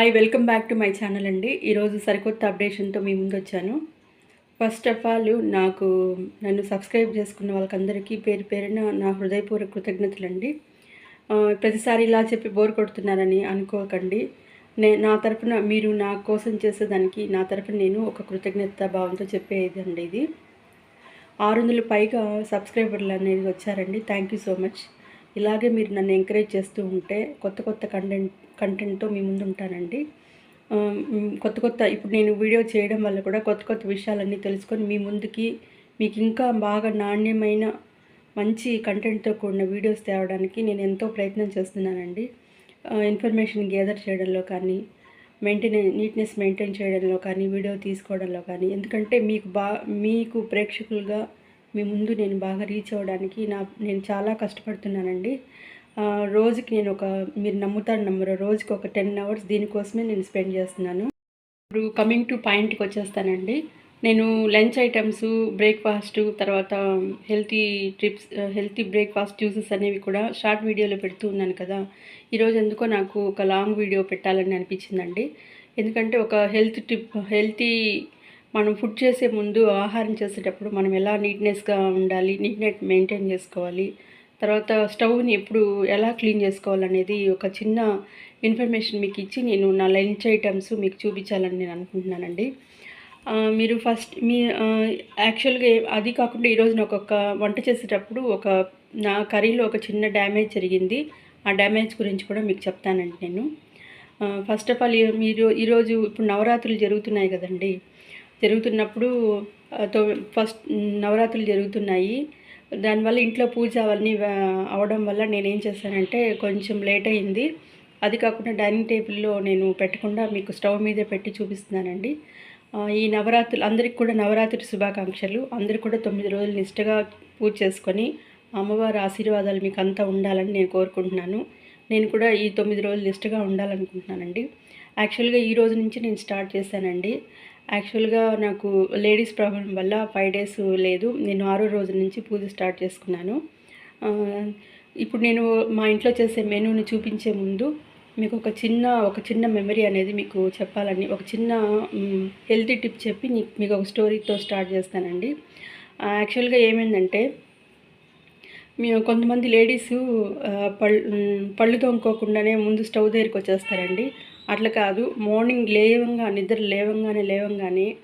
Hi welcome back to my channel అండి. ఈరోజు సరికొత్త అప్డేషన్తో మీ ముందు వచ్చాను. ఫస్ట్ ఆఫ్ ఆల్ నాకు నన్ను సబ్స్క్రైబ్ చేసుకున్న వాళ్ళకందరికీ పేరు పేరున నా హృదయపూర్వక కృతజ్ఞతలండి. అండి ప్రతిసారి ఇలా చెప్పి బోర్ కొడుతున్నారని అనుకోకండి. నే నా తరపున మీరు నా కోసం చేసేదానికి నా తరపున నేను ఒక కృతజ్ఞత భావంతో చెప్పేదండి ఇది. ఆరు వందలు పైగా సబ్స్క్రైబర్లు అనేది వచ్చారండి. థ్యాంక్ యూ సో మచ్ ఇలాగే మీరు నన్ను ఎంకరేజ్ చేస్తూ ఉంటే కొత్త కొత్త కంటెంట్ కంటెంట్తో మీ ముందు ఉంటానండి. కొత్త కొత్త ఇప్పుడు నేను వీడియో చేయడం వల్ల కూడా కొత్త కొత్త విషయాలన్నీ తెలుసుకొని మీ ముందుకి మీకు ఇంకా బాగా నాణ్యమైన మంచి కంటెంట్తో కూడిన వీడియోస్ తేవడానికి నేను ఎంతో ప్రయత్నం చేస్తున్నానండి. ఇన్ఫర్మేషన్ గ్యాదర్ చేయడంలో కానీ మెయింటైన్ నీట్నెస్ మెయింటైన్ చేయడంలో కానీ వీడియో తీసుకోవడంలో కానీ ఎందుకంటే మీకు బా మీకు ప్రేక్షకులుగా మీ ముందు నేను బాగా రీచ్ అవ్వడానికి నా నేను చాలా కష్టపడుతున్నానండి. రోజుకి నేను ఒక మీరు నమ్ముతారు నమ్మరు రోజుకి ఒక టెన్ అవర్స్ దీనికోసమే నేను స్పెండ్ చేస్తున్నాను. ఇప్పుడు కమింగ్ టు పాయింట్కి వచ్చేస్తానండి. నేను లంచ్ ఐటమ్స్ బ్రేక్ఫాస్ట్ తర్వాత healthy trips healthy breakfast juices అనేవి కూడా షార్ట్ వీడియోలో పెడుతూ ఉన్నాను కదా. ఈరోజు ఎందుకో నాకు ఒక లాంగ్ వీడియో పెట్టాలని అనిపించిందండి. ఎందుకంటే ఒక హెల్త్ ట్రిప్ హెల్తీ మనం ఫుడ్ చేసే ముందు ఆహారం చేసేటప్పుడు మనం ఎలా నీట్నెస్గా ఉండాలి నీట్నెట్ మెయింటైన్ చేసుకోవాలి తర్వాత స్టవ్ని ఎప్పుడు ఎలా క్లీన్ చేసుకోవాలనేది ఒక చిన్న ఇన్ఫర్మేషన్ మీకు ఇచ్చి నేను నా లంచ్ ఐటమ్స్ మీకు చూపించాలని నేను అనుకుంటున్నానండి. మీరు ఫస్ట్ మీ యాక్చువల్గా అది కాకుండా ఈరోజు నాకు ఒక వంట చేసేటప్పుడు ఒక నా కర్రీలో ఒక చిన్న డ్యామేజ్ జరిగింది. ఆ డ్యామేజ్ గురించి కూడా మీకు చెప్తానండి నేను. ఫస్ట్ ఆఫ్ ఆల్ మీరు ఈరోజు ఇప్పుడు నవరాత్రులు జరుగుతున్నాయి కదండి. జరుగుతున్నప్పుడు ఫస్ట్ నవరాత్రులు జరుగుతున్నాయి. దానివల్ల ఇంట్లో పూజ అవన్నీ అవడం వల్ల నేనేం చేశానంటే కొంచెం లేట్ అయింది. అది కాకుండా డైనింగ్ టేబుల్లో నేను పెట్టకుండా మీకు స్టవ్ మీదే పెట్టి చూపిస్తున్నానండి. ఈ నవరాత్రులు అందరికి కూడా నవరాత్రి శుభాకాంక్షలు. అందరికీ కూడా తొమ్మిది రోజులు నిష్టగా పూజ చేసుకొని అమ్మవారి ఆశీర్వాదాలు మీకు అంతా ఉండాలని నేను కోరుకుంటున్నాను. నేను కూడా ఈ తొమ్మిది రోజులు నిష్టగా ఉండాలనుకుంటున్నానండి. యాక్చువల్గా ఈ రోజు నుంచి నేను స్టార్ట్ చేశానండి. యాక్చువల్గా నాకు లేడీస్ ప్రాబ్లం వల్ల ఫైవ్ డేస్ లేదు. నేను ఆరో రోజు నుంచి పూజ స్టార్ట్ చేసుకున్నాను. ఇప్పుడు నేను మా ఇంట్లో చేసే మెనూని చూపించే ముందు మీకు ఒక చిన్న ఒక చిన్న మెమరీ అనేది మీకు చెప్పాలని ఒక చిన్న హెల్తీ టిప్ చెప్పి మీకు ఒక స్టోరీతో స్టార్ట్ చేస్తానండి. యాక్చువల్గా ఏమైందంటే మేము కొంతమంది లేడీస్ పళ్ళు పళ్ళు తోముకోకుండానే ముందు స్టవ్ దగ్గరికి వచ్చేస్తారండి. అట్లా కాదు. మార్నింగ్ లేవంగా నిద్ర లేవంగానే లేవంగానే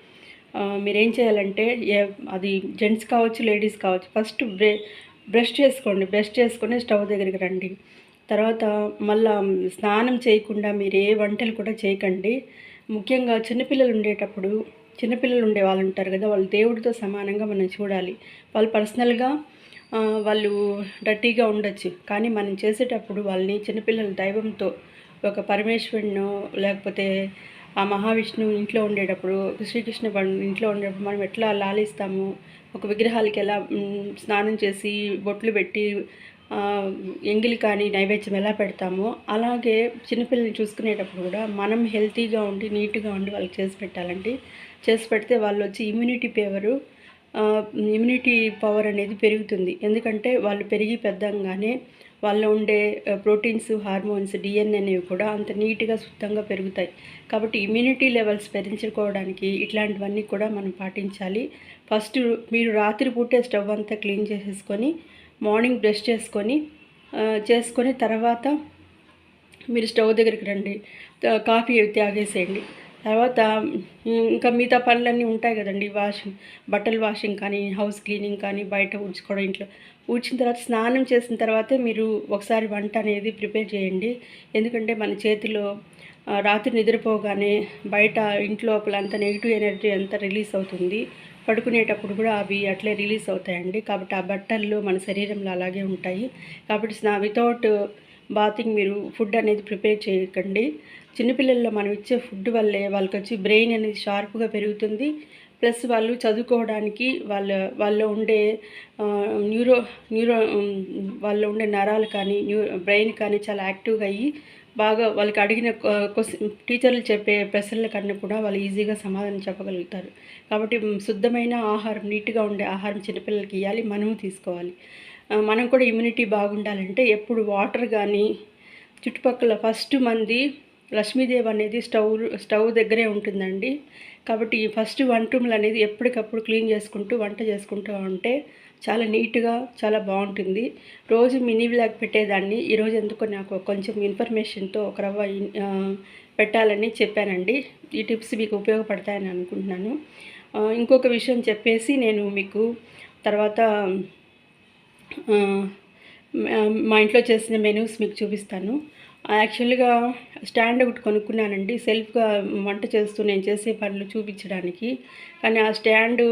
మీరేం చేయాలంటే ఏ- అది జెంట్స్ కావచ్చు లేడీస్ కావచ్చు ఫస్ట్ బ్రే బ్రష్ చేసుకోండి. బ్రష్ చేసుకొని స్టవ్ దగ్గరికి రండి. తర్వాత మళ్ళా స్నానం చేయకుండా మీరు ఏ వంటలు కూడా చేయకండి. ముఖ్యంగా చిన్నపిల్లలు ఉండేటప్పుడు చిన్నపిల్లలు ఉండే వాళ్ళు ఉంటారు కదా వాళ్ళు దేవుడితో సమానంగా మనం చూడాలి. వాళ్ళు పర్సనల్గా వాళ్ళు డర్టీగా ఉండొచ్చు. కానీ మనం చేసేటప్పుడు వాళ్ళని చిన్నపిల్లల దైవంతో ఒక పరమేశ్వరుడు లేకపోతే ఆ మహావిష్ణువు ఇంట్లో ఉండేటప్పుడు శ్రీకృష్ణ ఇంట్లో ఉండేటప్పుడు మనం ఎట్లా లాలిస్తాము? ఒక విగ్రహాలకి ఎలా స్నానం చేసి బొట్లు పెట్టి ఎంగిలి కానీ నైవేద్యం ఎలా పెడతామో అలాగే చిన్నపిల్లల్ని చూసుకునేటప్పుడు కూడా మనం హెల్తీగా ఉండి నీట్గా ఉండి వాళ్ళకి చేసి పెట్టాలండి చేసి పెడితే వాళ్ళు వచ్చి ఇమ్యూనిటీ పవరు ఇమ్యూనిటీ పవర్ అనేది పెరుగుతుంది. ఎందుకంటే వాళ్ళు పెరిగి పెద్దగానే వాళ్ళలో ఉండే ప్రోటీన్స్ హార్మోన్స్ డిఎన్ఏ అనేవి కూడా అంత నీట్గా శుద్ధంగా పెరుగుతాయి. కాబట్టి ఇమ్యూనిటీ లెవెల్స్ పెంచుకోవడానికి ఇట్లాంటివన్నీ కూడా మనం పాటించాలి. ఫస్ట్ మీరు రాత్రిపూటే స్టవ్ అంతా క్లీన్ చేసేసుకొని మార్నింగ్ బ్రష్ చేసుకొని చేసుకొని తర్వాత మీరు స్టవ్ దగ్గరికి రండి. కాఫీ తాగేసేయండి. తర్వాత ఇంకా మిగతా పనులన్నీ ఉంటాయి కదండి వాషింగ్ బట్టలు వాషింగ్ కానీ హౌస్ క్లీనింగ్ కానీ బయట ఊడ్చుకోవడం ఇంట్లో. ఊడ్చిన తర్వాత స్నానం చేసిన తర్వాతే మీరు ఒకసారి వంట అనేది ప్రిపేర్ చేయండి. ఎందుకంటే మన చేతిలో రాత్రి నిద్రపోగానే బయట ఇంట్లో అంత నెగిటివ్ ఎనర్జీ అంతా రిలీజ్ అవుతుంది. పడుకునేటప్పుడు కూడా అవి అట్లే రిలీజ్ అవుతాయండి. కాబట్టి ఆ బట్టల్లో మన శరీరంలో అలాగే ఉంటాయి. కాబట్టి స్నా వితౌట్ బాతింగ్ మీరు ఫుడ్ అనేది ప్రిపేర్ చేయకండి. చిన్నపిల్లల్లో మనం ఇచ్చే ఫుడ్ వల్లే వాళ్ళకి వచ్చి బ్రెయిన్ అనేది షార్ప్గా పెరుగుతుంది. ప్లస్ వాళ్ళు చదువుకోవడానికి వాళ్ళ వాళ్ళలో ఉండే న్యూరో న్యూరో వాళ్ళ వాళ్ళలో ఉండే నరాలు కానీ న్యూ బ్రెయిన్ కానీ చాలా యాక్టివ్గా అయ్యి బాగా వాళ్ళకి అడిగిన క్వశ్చన్ టీచర్లు చెప్పే ప్రశ్నల కన్నా కూడా వాళ్ళు ఈజీగా సమాధానం చెప్పగలుగుతారు. కాబట్టి శుద్ధమైన ఆహారం నీట్గా ఉండే ఆహారం చిన్నపిల్లలకి ఇవ్వాలి మనము తీసుకోవాలి. మనం కూడా ఇమ్యూనిటీ బాగుండాలంటే ఎప్పుడు వాటర్ కానీ చుట్టుపక్కల ఫస్ట్ మంది లక్ష్మీదేవి అనేది స్టవ్ స్టవ్ దగ్గరే ఉంటుందండి. కాబట్టి ఫస్ట్ వంట రూమ్లు అనేది ఎప్పటికప్పుడు క్లీన్ చేసుకుంటూ వంట చేసుకుంటూ ఉంటే చాలా నీట్గా చాలా బాగుంటుంది. రోజు మినీ బ్లాగ్ పెట్టేదాన్ని. ఈరోజు ఎందుకో నాకు కొంచెం ఇన్ఫర్మేషన్తో ఒక రవ్వ పెట్టాలని చెప్పానండి. ఈ టిప్స్ మీకు ఉపయోగపడతాయని అనుకుంటున్నాను. ఇంకొక విషయం చెప్పేసి నేను మీకు తర్వాత మా ఇంట్లో చేసిన మెనూస్ మీకు చూపిస్తాను. యాక్చువల్గా స్టాండ్ ఒకటి కొనుక్కున్నానండి. సెల్ఫ్గా వంట చేస్తూ నేను చేసే పనులు చూపించడానికి. కానీ ఆ స్టాండ్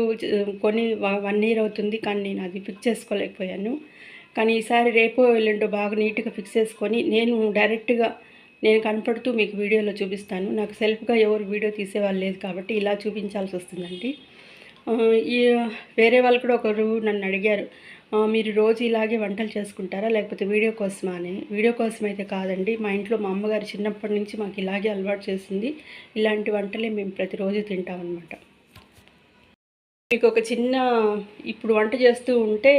కొని వన్ ఇయర్ అవుతుంది. కానీ నేను అది ఫిక్స్ చేసుకోలేకపోయాను. కానీ ఈసారి రేపో ఎల్లుండో బాగా నీట్గా ఫిక్స్ చేసుకొని నేను డైరెక్ట్గా నేను కనపడుతూ మీకు వీడియోలో చూపిస్తాను. నాకు సెల్ఫ్గా ఎవరు వీడియో తీసేవాళ్ళు లేదు కాబట్టి ఇలా చూపించాల్సి వస్తుందండి. ఈ వేరే వాళ్ళు కూడా ఒకరు నన్ను అడిగారు మీరు రోజు ఇలాగే వంటలు చేసుకుంటారా? లేకపోతే వీడియో కోసమా అని. వీడియో కోసం అయితే కాదండి మా ఇంట్లో మా అమ్మగారు చిన్నప్పటి నుంచి మాకు ఇలాగే అలవాటు చేసింది ఇలాంటి వంటలే మేము ప్రతిరోజు తింటాం అనమాట మీకు ఒక చిన్న ఇప్పుడు వంట చేస్తూ ఉంటే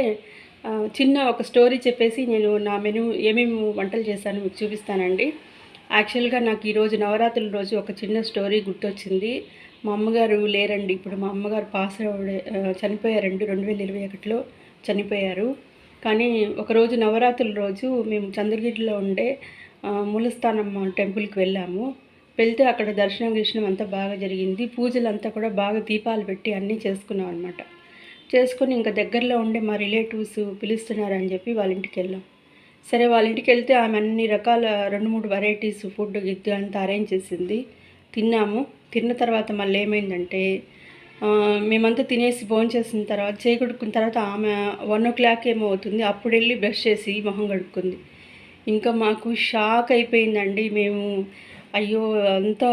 చిన్న ఒక స్టోరీ చెప్పేసి నేను నా మెను ఏమేమి వంటలు చేశాను మీకు చూపిస్తానండి. యాక్చువల్గా నాకు ఈరోజు నవరాత్రుల రోజు ఒక చిన్న స్టోరీ గుర్తొచ్చింది. మా అమ్మగారు లేరండి. ఇప్పుడు మా అమ్మగారు పాస్ చనిపోయారండి. రెండు వేల ఇరవై ఒకటిలో చనిపోయారు. కానీ ఒకరోజు నవరాత్రుల రోజు మేము చంద్రగిరిలో ఉండే మూలస్థానం టెంపుల్కి వెళ్ళాము. వెళ్తే అక్కడ దర్శనం గిర్శనం అంతా బాగా జరిగింది. పూజలు అంతా కూడా బాగా దీపాలు పెట్టి అన్నీ చేసుకున్నాం అనమాట చేసుకుని ఇంకా దగ్గరలో ఉండే మా రిలేటివ్స్ పిలుస్తున్నారని చెప్పి వాళ్ళ ఇంటికి వెళ్ళాం. సరే వాళ్ళ ఇంటికి వెళ్తే ఆమె అన్ని రకాల రెండు మూడు వెరైటీస్ ఫుడ్ గిద్దు అంతా అరేంజ్ చేసింది. తిన్నాము. తిన్న తర్వాత మళ్ళీ ఏమైందంటే మేమంతా తినేసి భోజనం చేసిన తర్వాత చేయి కొడుకున్న తర్వాత ఆమె వన్ ఓ క్లాక్ ఏమో అవుతుంది. అప్పుడు వెళ్ళి బ్రష్ చేసి మొహం కడుక్కుంది. ఇంకా మాకు షాక్ అయిపోయిందండి. మేము అయ్యో అంతా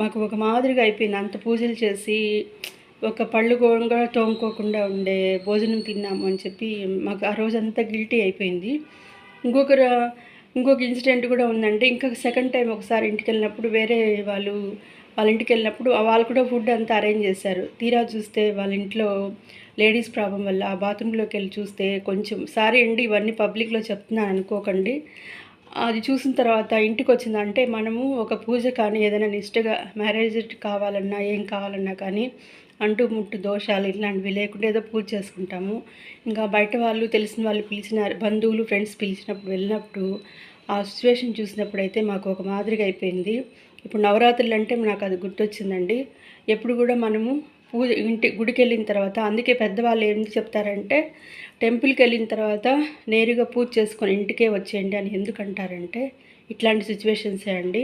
మాకు ఒక మాదిరిగా అయిపోయింది. అంత పూజలు చేసి ఒక పళ్ళు కూడా తోముకోకుండా ఉండే భోజనం తిన్నాము అని చెప్పి మాకు ఆ రోజు అంతా గిల్టీ అయిపోయింది. ఇంకొకరు ఇంకొక ఇన్సిడెంట్ కూడా ఉందండి. ఇంకా సెకండ్ టైం ఒకసారి ఇంటికి వెళ్ళినప్పుడు వేరే వాళ్ళు వాళ్ళ ఇంటికి వెళ్ళినప్పుడు వాళ్ళు కూడా ఫుడ్ అంతా అరేంజ్ చేశారు. తీరా చూస్తే వాళ్ళ ఇంట్లో లేడీస్ ప్రాబ్లం వల్ల ఆ బాత్రూంలోకి వెళ్ళి చూస్తే కొంచెం సారీ అండి ఇవన్నీ పబ్లిక్లో చెప్తున్నాను అనుకోకండి. అది చూసిన తర్వాత ఇంటికి వచ్చిందంటే మనము ఒక పూజ కానీ ఏదైనా నిష్టగా మ్యారేజ్ కావాలన్నా ఏం కావాలన్నా కానీ అంటూ ముట్టు దోషాలు ఇట్లాంటివి లేకుండా ఏదో పూజ చేసుకుంటాము. ఇంకా బయట వాళ్ళు తెలిసిన వాళ్ళు పిలిచిన బంధువులు ఫ్రెండ్స్ పిలిచినప్పుడు వెళ్ళినప్పుడు ఆ సిచ్యువేషన్ చూసినప్పుడు అయితే మాకు ఒక మాదిరిగా అయిపోయింది. ఇప్పుడు నవరాత్రులు అంటే నాకు అది గుర్తొచ్చిందండి. ఎప్పుడు కూడా మనము పూజ ఇంటి గుడికి వెళ్ళిన తర్వాత అందుకే పెద్దవాళ్ళు ఏం చెప్తారంటే టెంపుల్కి వెళ్ళిన తర్వాత నేరుగా పూజ చేసుకొని ఇంటికే వచ్చేయండి అని ఎందుకంటారంటే ఇట్లాంటి సిచ్యువేషన్సే అండి.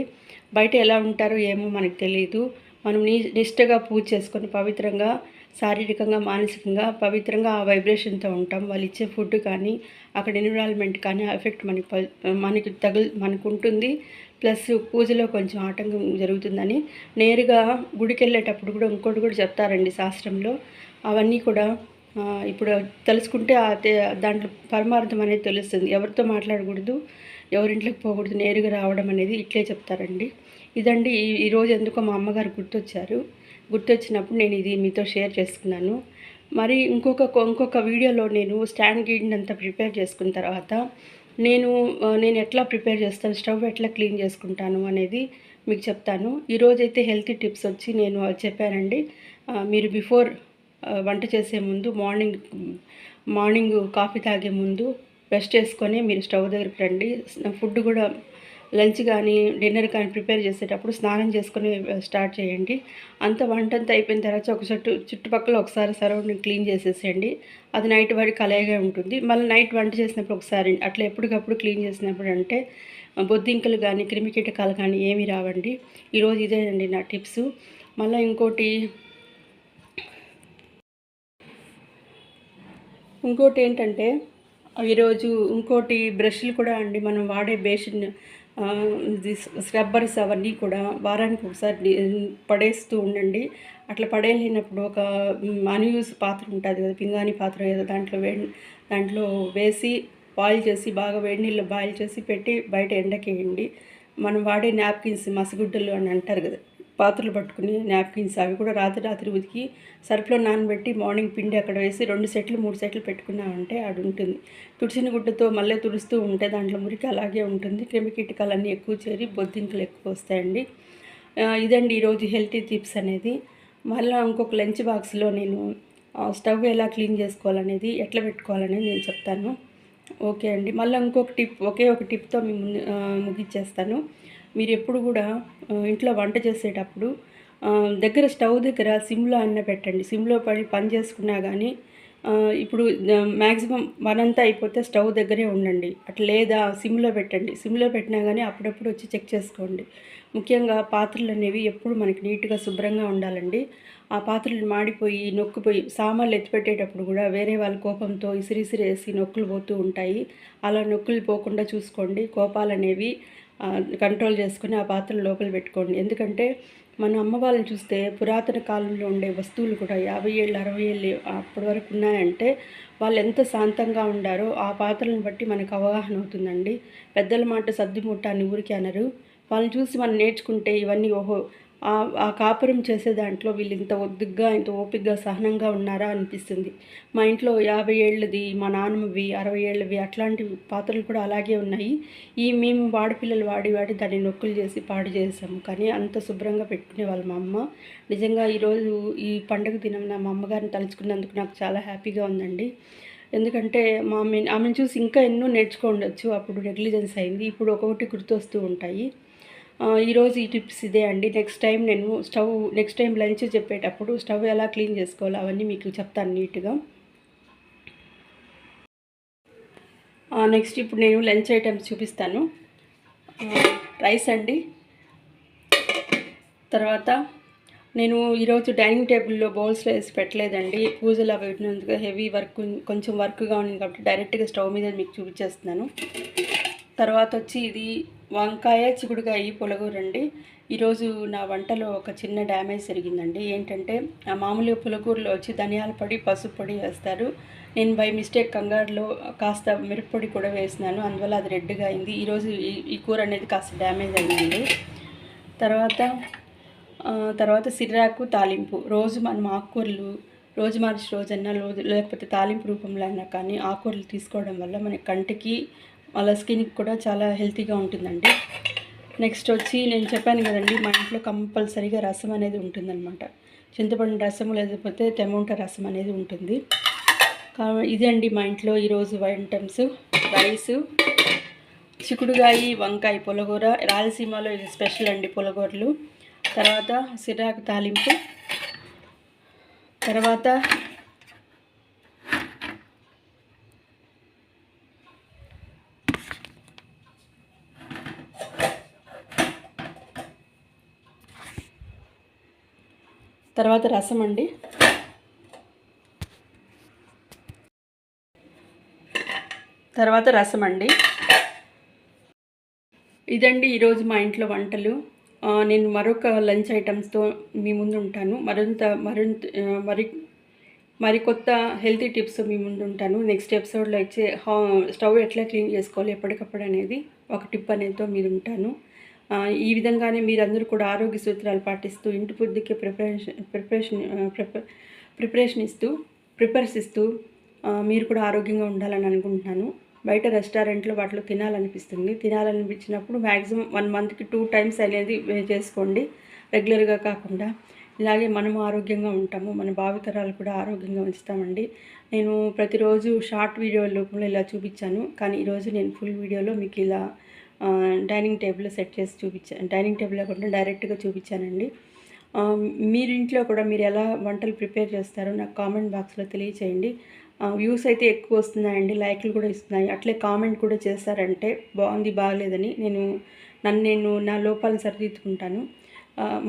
బయట ఎలా ఉంటారో ఏమో మనకు తెలియదు మనం నిష్టగా పూజ చేసుకొని పవిత్రంగా శారీరకంగా మానసికంగా పవిత్రంగా ఆ వైబ్రేషన్తో ఉంటాం. వాళ్ళు ఇచ్చే ఫుడ్ కానీ అక్కడ ఎన్విరాన్మెంట్ కానీ ఎఫెక్ట్ మనకి మనకి తగులు మనకు ఉంటుంది. ప్లస్ పూజలో కొంచెం ఆటంకం జరుగుతుందని. నేరుగా గుడికి వెళ్ళేటప్పుడు కూడా ఇంకోటి కూడా చెప్తారండి శాస్త్రంలో. అవన్నీ కూడా ఇప్పుడు తెలుసుకుంటే దాంట్లో పరమార్థం అనేది తెలుస్తుంది. ఎవరితో మాట్లాడకూడదు ఎవరింట్లోకి పోకూడదు. నేరుగా రావడం అనేది ఇట్లే చెప్తారండి. ఇదండి ఈరోజు ఎందుకో మా అమ్మగారు గుర్తొచ్చారు. గుర్తొచ్చినప్పుడు నేను ఇది మీతో షేర్ చేసుకున్నాను. మరి ఇంకొక ఇంకొక వీడియోలో నేను స్టాండ్ గీడ్ని అంతా ప్రిపేర్ చేసుకున్న తర్వాత నేను నేను ఎట్లా ప్రిపేర్ చేస్తాను స్టవ్ ఎట్లా క్లీన్ చేసుకుంటాను అనేది మీకు చెప్తాను. ఈరోజైతే హెల్తీ టిప్స్ వచ్చి నేను చెప్పానండి. మీరు బిఫోర్ వంట చేసే ముందు మార్నింగ్ మార్నింగ్ కాఫీ తాగే ముందు బ్రష్ చేసుకొని మీరు స్టవ్ దగ్గరికి రండి ఫుడ్ కూడా లంచ్ కానీ డిన్నర్ కానీ ప్రిపేర్ చేసేటప్పుడు స్నానం చేసుకొని స్టార్ట్ చేయండి. అంత వంట అంతా అయిపోయిన తర్వాత ఒక చుట్టు చుట్టుపక్కల ఒకసారి సరౌండింగ్ క్లీన్ చేసేసేయండి. అది నైట్ వరకు అలాగే ఉంటుంది. మళ్ళీ నైట్ వంట చేసినప్పుడు ఒకసారి అట్లా ఎప్పటికప్పుడు క్లీన్ చేసినప్పుడు అంటే బొద్దింకలు కానీ క్రిమికీటకాలు కానీ ఏమీ రావండి. ఈరోజు ఇదేనండి నా టిప్స్. మళ్ళీ ఇంకోటి ఇంకోటి ఏంటంటే ఈరోజు ఇంకోటి బ్రష్లు కూడా అండి. మనం వాడే బేసిన్ స్క్రబ్బర్స్ అవన్నీ కూడా వారానికి ఒకసారి పడేస్తూ ఉండండి. అట్లా పడేయలేనప్పుడు ఒక అన్యూస్ పాత్ర ఉంటుంది కదా పింగాణి పాత్ర ఏదో దాంట్లో వే దాంట్లో వేసి బాయిల్ చేసి బాగా వేడి నీళ్ళు బాయిల్ చేసి పెట్టి బయట ఎండకేయండి. మనం వాడే నాప్కిన్స్ మసిగుడ్డలు అని అంటారు కదా పాత్రలు పట్టుకుని నాప్కిన్స్ అవి కూడా రాత్రి రాత్రి ఉతికి సర్ఫ్లో నానబెట్టి మార్నింగ్ పిండి అక్కడ వేసి రెండు సెట్లు మూడు సెట్లు పెట్టుకున్నామంటే అది ఉంటుంది తుడిసిన గుడ్డతో మళ్ళీ తుడుస్తూ ఉంటే దాంట్లో మురికి అలాగే ఉంటుంది. క్రిమికీటకాలన్నీ ఎక్కువ చేరి బొద్దింకలు ఎక్కువ వస్తాయండి. ఇదండి ఈరోజు హెల్తీ టిప్స్ అనేది. మళ్ళీ ఇంకొక లంచ్ బాక్స్లో నేను స్టవ్ ఎలా క్లీన్ చేసుకోవాలనేది ఎట్లా పెట్టుకోవాలనేది నేను చెప్తాను. ఓకే అండి. మళ్ళీ ఇంకొక టిప్ ఒకే ఒక టిప్తో మేము ముగించేస్తాను మీరు ఎప్పుడు కూడా ఇంట్లో వంట చేసేటప్పుడు దగ్గర స్టవ్ దగ్గర సిమ్లో అన్న పెట్టండి. సిమ్లో పడి పని చేసుకున్నా కానీ ఇప్పుడు మ్యాక్సిమం వనంతా అయిపోతే స్టవ్ దగ్గరే ఉండండి. అట్లా లేదా సిమ్లో పెట్టండి. సిమ్లో పెట్టినా కానీ అప్పుడప్పుడు వచ్చి చెక్ చేసుకోండి. ముఖ్యంగా పాత్రలు అనేవి ఎప్పుడు మనకి నీట్గా శుభ్రంగా ఉండాలండి. ఆ పాత్రలు మాడిపోయి నొక్కుపోయి సామాన్లు ఎత్తిపెట్టేటప్పుడు కూడా వేరే వాళ్ళ కోపంతో ఇసిరిసిరేసి నొక్కులు పోతూ ఉంటాయి. అలా నొక్కులు పోకుండా చూసుకోండి. కోపాలు అనేవి కంట్రోల్ చేసుకుని ఆ పాత్రలు లోపల పెట్టుకోండి. ఎందుకంటే మన అమ్మ వాళ్ళని చూస్తే పురాతన కాలంలో ఉండే వస్తువులు కూడా యాభై ఏళ్ళు అరవై ఏళ్ళు అప్పటి వరకు ఉన్నాయంటే వాళ్ళు ఎంత శాంతంగా ఉండారో ఆ పాత్రలను బట్టి మనకు అవగాహన అవుతుందండి. పెద్దల మాట సర్దిముట్ట అని ఊరికి అనరు. వాళ్ళని చూసి మనం నేర్చుకుంటే ఇవన్నీ ఓహో ఆ కాపురం చేసే దాంట్లో వీళ్ళు ఇంత ఒద్దుగ్గా ఇంత ఓపిగ్గా సహనంగా ఉన్నారా అనిపిస్తుంది. మా ఇంట్లో యాభై ఏళ్ళది మా నాన్నమ్మవి అరవై ఏళ్ళవి అట్లాంటి పాత్రలు కూడా అలాగే ఉన్నాయి. ఈ మేము వాడిపిల్లలు వాడి వాడి దాన్ని నొక్కులు చేసి పాడు చేసాము. కానీ అంత శుభ్రంగా పెట్టుకునే వాళ్ళు మా అమ్మ. నిజంగా ఈరోజు ఈ పండుగ దినం నా మా అమ్మగారిని తలుచుకున్నందుకు నాకు చాలా హ్యాపీగా ఉందండి. ఎందుకంటే మా ఆమెను చూసి ఇంకా ఎన్నో నేర్చుకోండొచ్చు. అప్పుడు నెగ్లిజెన్స్ అయింది. ఇప్పుడు ఒక్కొక్కటి గుర్తొస్తూ ఉంటాయి. ఈరోజు ఈ టిప్స్ ఇదే అండి. నెక్స్ట్ టైం నేను స్టవ్ నెక్స్ట్ టైం లంచ్ చెప్పేటప్పుడు స్టవ్ ఎలా క్లీన్ చేసుకోవాలో అవన్నీ మీకు చెప్తాను నీట్గా. నెక్స్ట్ ఇప్పుడు నేను లంచ్ ఐటమ్స్ చూపిస్తాను. రైస్ అండి. తర్వాత నేను ఈరోజు డైనింగ్ టేబుల్లో బౌల్స్లో వేసి పెట్టలేదండి. పూజలు అవి పెట్టినందుకు హెవీ వర్క్ కొంచెం వర్క్గా ఉంది కాబట్టి డైరెక్ట్గా స్టవ్ మీద మీకు చూపించేస్తున్నాను. తర్వాత వచ్చి ఇది వంకాయ చిగుడుకాయ పులగూరండి ఈరోజు నా వంటలో ఒక చిన్న డ్యామేజ్ జరిగిందండి. ఏంటంటే ఆ మామూలుగా పులకూరలో వచ్చి ధనియాల పొడి పసుపు పొడి వేస్తారు. నేను బై మిస్టేక్ కంగారులో కాస్త మిరప్పొడి కూడా వేసినాను. అందువల్ల అది రెడ్గా అయింది. ఈరోజు ఈ కూర అనేది కాస్త డ్యామేజ్ అయిందండి. తర్వాత తర్వాత సిర్రాకు తాలింపు. రోజు మనం ఆకుకూరలు రోజు మార్చి రోజన్నా రోజు లేకపోతే తాలింపు రూపంలో అయినా కానీ ఆకుకూరలు తీసుకోవడం వల్ల మన కంటికి వాళ్ళ స్కిన్కి కూడా చాలా హెల్తీగా ఉంటుందండి. నెక్స్ట్ వచ్చి నేను చెప్పాను కదండి మా ఇంట్లో కంపల్సరీగా రసం అనేది ఉంటుందన్నమాట. చింతపండు రసం లేకపోతే టమోటా రసం అనేది ఉంటుంది. ఇదే అండి మా ఇంట్లో ఈరోజు ఐటమ్స్. రైస్ చిక్కుడుగాయి వంకాయ పులగూర రాయలసీమలో ఇది స్పెషల్ అండి పులగూరలు. తర్వాత సిరాకు తాలింపు. తర్వాత తర్వాత రసం అండి. తర్వాత రసం అండి. ఇదండి ఈరోజు మా ఇంట్లో వంటలు. నేను మరొక లంచ్ ఐటమ్స్తో మీ ముందు ఉంటాను. మరింత మరింత మరి మరి కొత్త హెల్తీ టిప్స్ మీ ముందు ఉంటాను. నెక్స్ట్ ఎపిసోడ్లో వచ్చే స్టవ్ ఎట్లా క్లీన్ చేసుకోవాలి ఎప్పటికప్పుడు అనేది ఒక టిప్ అనేదితో మీరు ఉంటాను ఈ విధంగానే మీరందరూ కూడా ఆరోగ్య సూత్రాలు పాటిస్తూ ఇంటి ఫుడ్కి ప్రిపరేషన్ ప్రిపరేషన్ ప్రిపరేషన్ ఇస్తూ ప్రిపేర్స్ ఇస్తూ మీరు కూడా ఆరోగ్యంగా ఉండాలని అనుకుంటున్నాను. బయట రెస్టారెంట్లో వాటిలో తినాలనిపిస్తుంది. తినాలనిపించినప్పుడు మ్యాక్సిమం వన్ మంత్కి టూ టైమ్స్ అనేది చేసుకోండి. రెగ్యులర్గా కాకుండా. ఇలాగే మనము ఆరోగ్యంగా ఉంటాము. మన భావితరాలు కూడా ఆరోగ్యంగా ఉంచుతామండి. నేను ప్రతిరోజు షార్ట్ వీడియో రూపంలో ఇలా చూపించాను. కానీ ఈరోజు నేను ఫుల్ వీడియోలో మీకు ఇలా డైనింగ్ టేబుల్ సెట్ చేసి చూపించాను డైనింగ్ టేబుల్ కాకుండా డైరెక్ట్గా చూపించానండి. మీరు ఇంట్లో కూడా మీరు ఎలా వంటలు ప్రిపేర్ చేస్తారో నాకు కామెంట్ బాక్స్లో తెలియచేయండి. వ్యూస్ అయితే ఎక్కువ వస్తున్నాయండి లైక్లు కూడా ఇస్తున్నాయి. అట్లే కామెంట్ కూడా చేస్తారంటే బాగుంది బాగలేదని నేను నన్ను నేను నా లోపాలను సరిదిద్దుకుంటాను.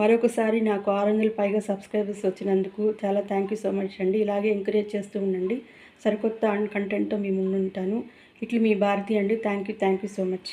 మరొకసారి నాకు ఆరు వందల పైగా సబ్స్క్రైబర్స్ వచ్చినందుకు చాలా థ్యాంక్ యూ సో మచ్ అండి. ఇలాగే ఎంకరేజ్ చేస్తూ ఉండండి. సరికొత్త కంటెంట్తో మీ ముందు ఉంటాను ఇట్లా మీ భారతి అండి. Thank you thank you so much.